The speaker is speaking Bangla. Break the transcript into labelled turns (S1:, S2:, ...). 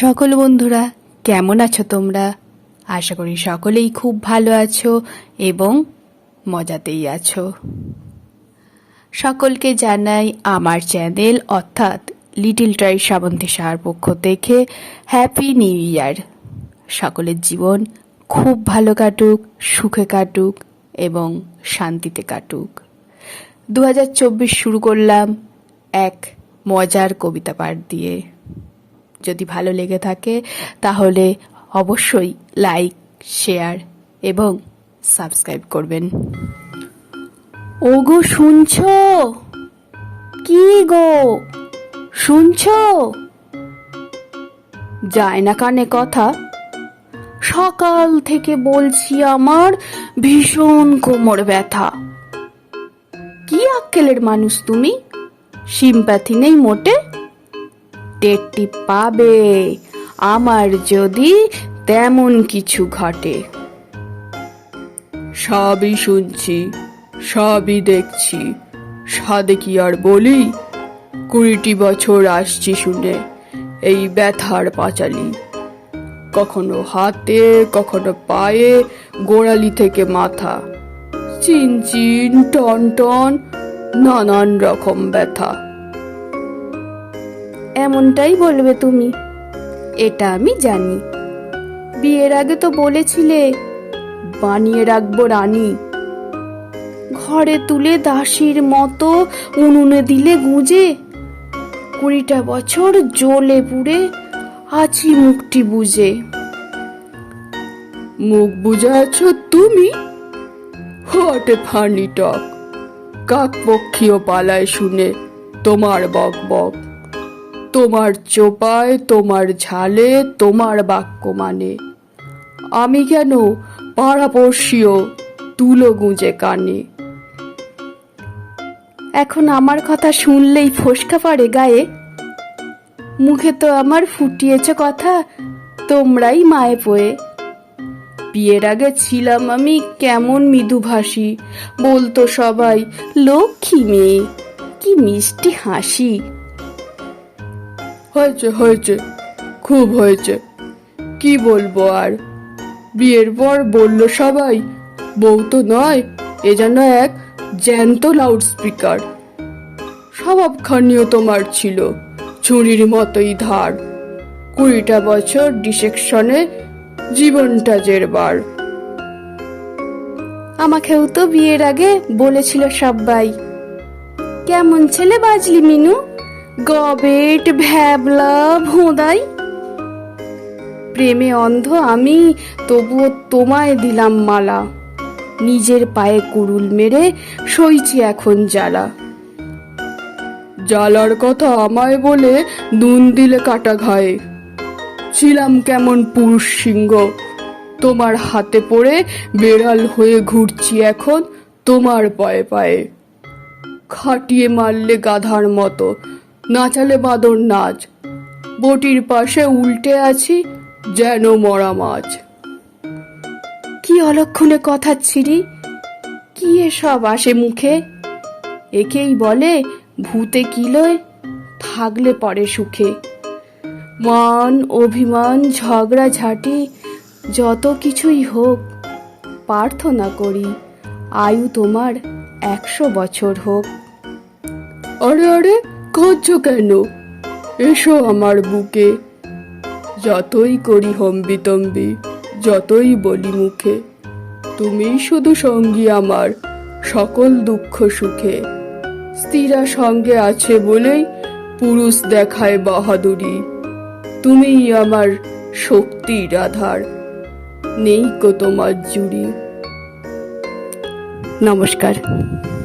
S1: সকল বন্ধুরা, কেমন আছো তোমরা? আশা করি সকলেই খুব ভালো আছো এবং মজাতেই আছো। সকলকে জানাই আমার চ্যানেল, অর্থাৎ লিটিল ট্রাই শ্রাবন্তী সাহার পক্ষ থেকে হ্যাপি নিউ ইয়ার সকলের জীবন খুব ভালো কাটুক, সুখে কাটুক এবং শান্তিতে কাটুক। দু হাজার চব্বিশ শুরু করলাম এক মজার কবিতা পাঠ দিয়ে। যদি ভালো লেগে থাকে, তাহলে অবশ্যই লাইক শেয়ার এবং সাবস্ক্রাইব করবেন। ওগো, শুনছ? কি গো? শুনছ? যায় না কানে কথা। সকাল থেকে বলছি আমার ভীষণ কোমর ব্যথা। কি আক্কেলের মানুষ তুমি? সিম্প্যাথি নেই মোটে। টেরটি পাবে। আমার যদি তেমন কিছু ঘটে।
S2: সবই শুনছি, সবই দেখছি। সাদে কি আর বলি? কুড়িটি বছর আসছি শুনে এই ব্যথার পাঁচালি। কখনো হাতে, কখনো পায়ে, গোড়ালি থেকে মাথা। চিনচিন টন টন নানান রকম ব্যথা।
S1: এমনটাই বলবে তুমি। এটা আমি জানি। বিয়ের আগে তো বলেছিলে, বানিয়ে রাখব রানী। ঘরে তুলে দাসীর মতো উনুনে দিলে গুঁজে। কুড়িটা বছর জ্বলে পুড়ে আছি মুখটি বুঝে
S2: মুখ বুঝে আছো তুমি? What a funny talk. কাক পক্ষীয় পালায় শুনে তোমার বক বক। তোমার চোপায়, তোমার ঝালে, তোমার বাক্য মানে আমি কেন পাড়াপড়শিও তুলো গুঁজে কানে?
S1: এখন আমার কথা শুনলেই ফোসকা পড়ে গায়ে। মুখে তো আমার ফুটিয়েছ কথা, তোমরাই মায়ে পোয়ে। বিয়ের আগে ছিলাম আমি কেমন মৃদুভাষী, বলতো সবাই, লক্ষ্মী মেয়ে। কি মিষ্টি হাসি
S2: হয়েছে হয়েছে, খুব হয়েছে। কি বলব আর? বিয়ের পর বলল সবাই, বউ তো নয়, এ যেন এক জ্যান্ত লাউড স্পিকার স্বভাবখানিও তোমার ছিল, ছুরির মতোই ধার। কুড়িটা বছর ডিসেকশনে জীবনটা জেরবার।
S1: আমাকেও তো বিয়ের আগে বলেছিল সবাই কেমন ছেলে বাজলি মিনু? গবেট, ভ্যাবলা, ভোঁদাই। প্রেমে অন্ধ আমি, তবুও তোমায় দিলাম মালা। নিজের পায়ে কুড়ুল মেরে সইছি এখন জ্বালা।
S2: জ্বালার কথা আমায় বলে নুন দিলে কাটা ঘায়ে। ছিলাম কেমন পুরুষ সিংহ। তোমার হাতে পড়ে বেড়াল হয়ে ঘুরছি এখন তোমার পায়ে পায়ে। খাটিয়ে মারলে গাধার মতো নাচালে বাঁদর নাচ। বটির পাশে উল্টে আছি যেন মরা মাছ।
S1: কি অলক্ষণে কথা ছিরি? কি এসব আসে মুখে? একেই বলে ভূতে কিলোয় থাকলে পরে সুখে। মান, অভিমান, ঝগড়া, ঝাঁটি, যত কিছুই হোক, প্রার্থনা করি আয়ু তোমার একশো বছর হোক।
S2: আরে আরে কাঁদছো কেন? এসো আমার বুকে। যতই করি হম্বিতম্বি, যতই বলি মুখে তুমি শুধু সঙ্গী আমার, সকল দুঃখ সুখে। স্ত্রীরা সঙ্গে আছে বলেই পুরুষ দেখায় বাহাদুরি। তুমিই আমার শক্তির আধার। নেই কো তোমার জুড়ি।
S1: নমস্কার।